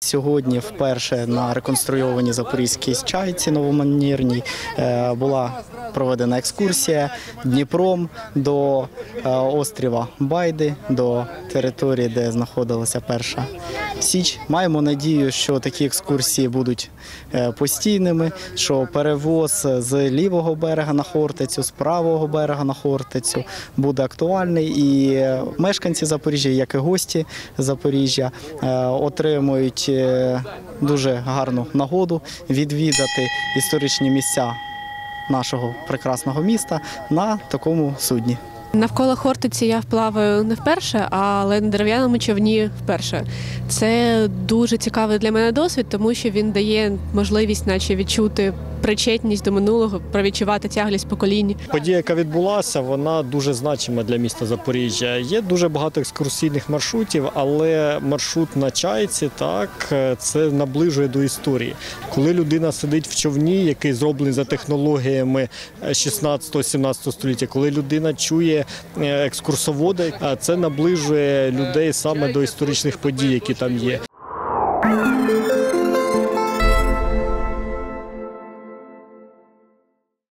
Сьогодні вперше на реконструйованій запорізькій чайці новоманірній е, була проведена екскурсія Дніпром до е, острова Байди, до території, де знаходилася перша Січ. Маємо надію, що такі екскурсії будуть е, постійними, що перевоз з лівого берега на Хортицю, з правого берега на Хортицю буде актуальний. І е, мешканці Запоріжжя, як і гості Запоріжжя, е, отримують е, дуже гарну нагоду відвідати історичні місця нашого прекрасного міста на такому судні. Навколо Хортиці я вплаваю не вперше, але на дерев'яному човні вперше. Це дуже цікавий для мене досвід, тому що він дає можливість, наче відчути причетність до минулого, провідчувати тяглість поколінь. Подія, яка відбулася, вона дуже значима для міста Запоріжжя. Є дуже багато екскурсійних маршрутів, але маршрут на чайці так це наближує до історії. Коли людина сидить в човні, який зроблений за технологіями 16-17 століття, коли людина чує е, екскурсовода, а це наближує людей саме до історичних подій, які там є.